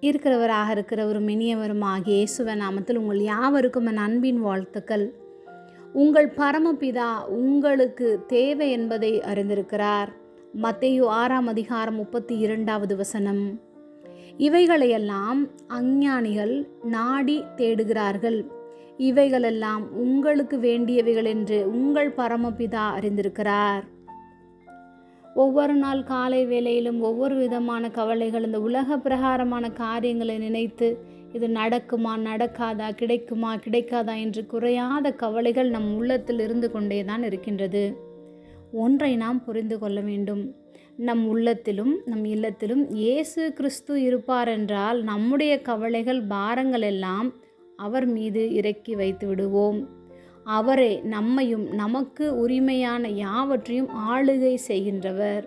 இருக்கிறவராக இருக்கிறவரும் இனியவரும் ஆகிய இயேசுவ நாமத்தில் உங்கள் யாவருக்கும் என் அன்பின் வாழ்த்துக்கள். உங்கள் பரமபிதா உங்களுக்கு தேவை என்பதை அறிந்திருக்கிறார். மத்தையு ஆறாம் அதிகாரம் முப்பத்தி இரண்டாவது வசனம். இவைகளையெல்லாம் அஞ்ஞானிகள் நாடி தேடுகிறார்கள். இவைகளெல்லாம் உங்களுக்கு வேண்டியவைகள் என்று உங்கள் பரமபிதா அறிந்திருக்கிறார். ஒவ்வொரு நாள் காலை வேளையிலும் ஒவ்வொரு விதமான கவலைகள் இந்த உலக பிரகாரமான காரியங்களை நினைத்து இது நடக்குமா நடக்காதா கிடைக்குமா கிடைக்காதா என்று குறையாத கவலைகள் நம் உள்ளத்தில் இருந்து கொண்டே தான் இருக்கின்றது. ஒன்றை நாம் புரிந்து கொள்ள வேண்டும். நம் உள்ளத்திலும் நம் இல்லத்திலும் இயேசு கிறிஸ்து இருப்பார் என்றால் நம்முடைய கவலைகள் பாரங்கள் எல்லாம் அவர் மீது இறக்கி வைத்து விடுவோம். அவரே நம்மையும் நமக்கு உரிமையான யாவற்றையும் ஆளுகை செய்கின்றவர்.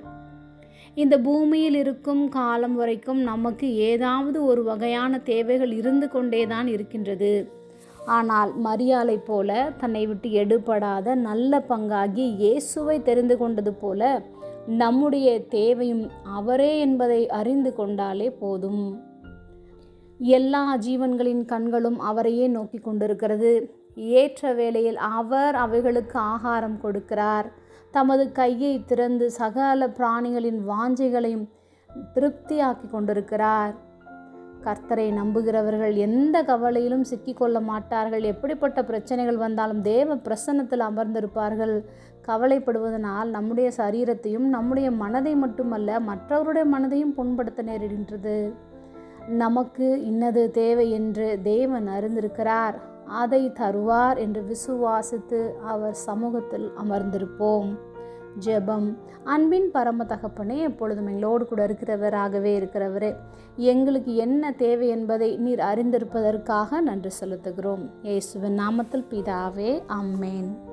இந்த பூமியில் இருக்கும் காலம் வரைக்கும் நமக்கு ஏதாவது ஒரு வகையான தேவைகள் இருந்து கொண்டே தான் இருக்கின்றது. ஆனால் மரியாதை போல தன்னை விட்டு எடுபடாத நல்ல பங்காகி இயேசுவை தெரிந்து கொண்டது போல நம்முடைய தேவையும் அவரே என்பதை அறிந்து கொண்டாலே போதும். எல்லா ஜீவன்களின் கண்களும் அவரையே நோக்கி கொண்டிருக்கிறது. ஏற்ற வேளையில் அவர் அவைகளுக்கு ஆகாரம் கொடுக்கிறார். தமது கையை திறந்து சகல பிராணிகளின் வாஞ்சைகளையும் திருப்தியாக்கி கொண்டிருக்கிறார். கர்த்தரை நம்புகிறவர்கள் எந்த கவலையிலும் சிக்கிக்கொள்ள மாட்டார்கள். எப்படிப்பட்ட பிரச்சனைகள் வந்தாலும் தேவ பிரசன்னத்தில் அமர்ந்திருப்பார்கள். கவலைப்படுவதனால் நம்முடைய சரீரத்தையும் நம்முடைய மனதை மட்டுமல்ல மற்றவருடைய மனதையும் புண்படுத்த நேரிடுகின்றது. நமக்கு இன்னது தேவை என்று தேவன் அறிந்திருக்கிறார். அதை தருவார் என்று விசுவாசித்து அவர் சமூகத்தில் அமர்ந்திருப்போம். ஜெபம். அன்பின் பரம தகப்பனே எப்பொழுதும் எங்களோடு கூட இருக்கிறவராகவே இருக்கிறவரே எங்களுக்கு என்ன தேவை என்பதை நீர் அறிந்திருப்பதற்காக நன்றி செலுத்துகிறோம். இயேசுவின் நாமத்தில் பிதாவே அம்மேன்